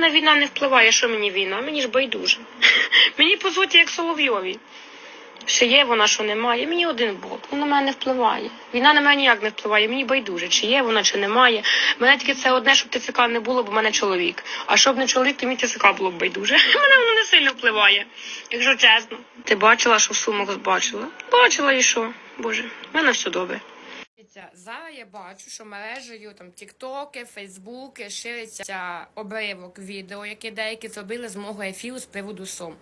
мене війна не впливає, що мені війна, мені ж байдуже. Мені по суті як Соловйові. Що є вона, що немає. Мені один Бог. Вона на мене не впливає. Війна на мене ніяк не впливає. Мені байдуже, чи є вона, чи немає. Мене тільки це одне, щоб ТЦК не було, бо в мене чоловік. А щоб не чоловік, то мені ТЦК було б байдуже. Мене воно не сильно впливає, якщо чесно. Ти бачила, що в сумах бачила? Бачила і що? Боже, в мене все добре. Дивіться, Зараз я бачу, що мережею там тіктоки, фейсбуки шириться обривок відео, яке деякі зробили з мого ефіру з приводу сум.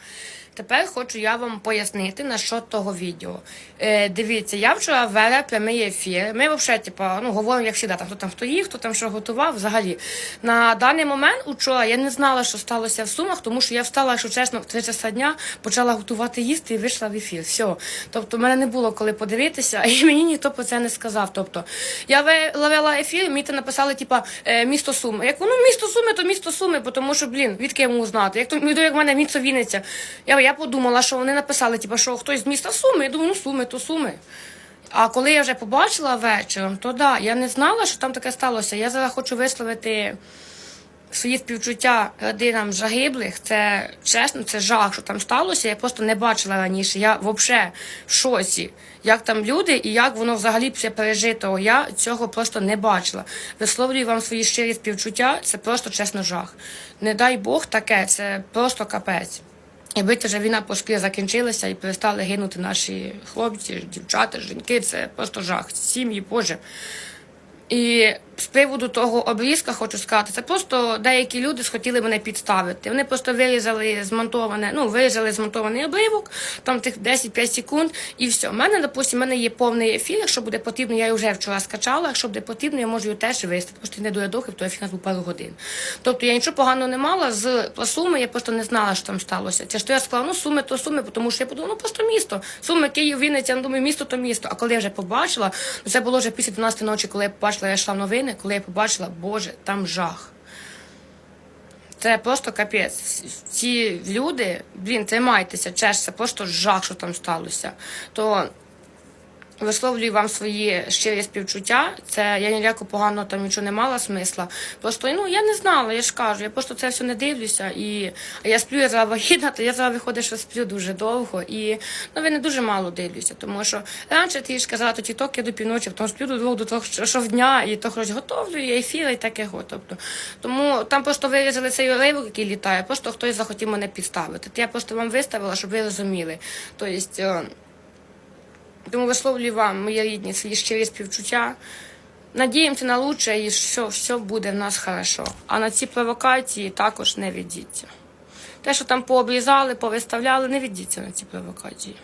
Тепер хочу я вам пояснити на що того відео. Е, дивіться, я вчора вела прямий ефір. Ми взагалі, типа, ну, говоримо, як завжди, там, хто там хто їв, хто там що готував. Взагалі, на даний момент учора я не знала, що сталося в сумах, тому що я встала, якщо чесно, в 3 часа дня почала готувати їсти і вийшла в ефір. Все. Тобто, в мене не було коли подивитися, і мені ніхто про це не сказав. Тобто, я ви- ловила ефір, мені написали, типа, е, місто Суми. Як ну місто Суми, то місто Суми, тому що, блін, відки я можу знати. Як то ну, як в мене місто Вінниця. Я, я подумала, що вони написали, типа, що хтось з міста Суми. Я думаю, ну Суми, то Суми. А коли я вже побачила вечором, то да, я не знала, що там таке сталося. Я зараз хочу висловити свої співчуття родинам загиблих. Це чесно, це жах, що там сталося. Я просто не бачила раніше. Я взагалі в шоці, як там люди і як воно взагалі все пережито. Я цього просто не бачила. Висловлюю вам свої щирі співчуття. Це просто чесно жах. Не дай Бог таке, це просто капець. Якби ця вже війна поскоріше закінчилася і перестали гинути наші хлопці, дівчата, жінки, це просто жах. Сім'ї, Боже. І з приводу того обрізка хочу сказати, це просто деякі люди схотіли мене підставити. Вони просто вирізали змонтоване, ну вирізали змонтований обривок, там тих 10-5 секунд, і все. У мене, допустимо, в мене є повний ефір. Якщо буде потрібно, я вже вчора скачала. Якщо буде потрібно, я можу його теж виставити. Просто не до рядухи, то ефір був пару годин. Тобто я нічого поганого не мала з суми, я просто не знала, що там сталося. Це що я сказала, ну суми, то суми, тому що я подумала, ну просто місто. Суми, Київ, Вінниця, ну думаю, місто то місто. А коли я вже побачила, ну це було вже після 12 ночі, коли я побачила, я йшла в новини, коли я побачила, боже, там жах. Це просто капець. Ці люди, блін, тримайтеся, чешся, просто жах, що там сталося. То висловлюю вам свої щирі співчуття. Це я ніякого поганого там нічого не мала смисла. Просто ну я не знала, я ж кажу, я просто це все не дивлюся. І я сплю, я зараз вагітна, то я зараз виходить, що сплю дуже довго. І ну ви не дуже мало дивлюся, тому що раніше ти ж казала, то тіток я до півночі, потім сплю до двох, до трьох щодня, і то хоч готовлю, і ефіри, і таке го. Тобто, тому там просто вирізали цей уривок, який літає, просто хтось захотів мене підставити. То я просто вам виставила, щоб ви розуміли. Тобто, е, тому висловлюю вам, моя рідні, свої через співчуття. Надіємося на лучше і що все буде в нас хорошо. А на ці провокації також не ведіться. Те, що там пообрізали, повиставляли, не ведіться на ці провокації.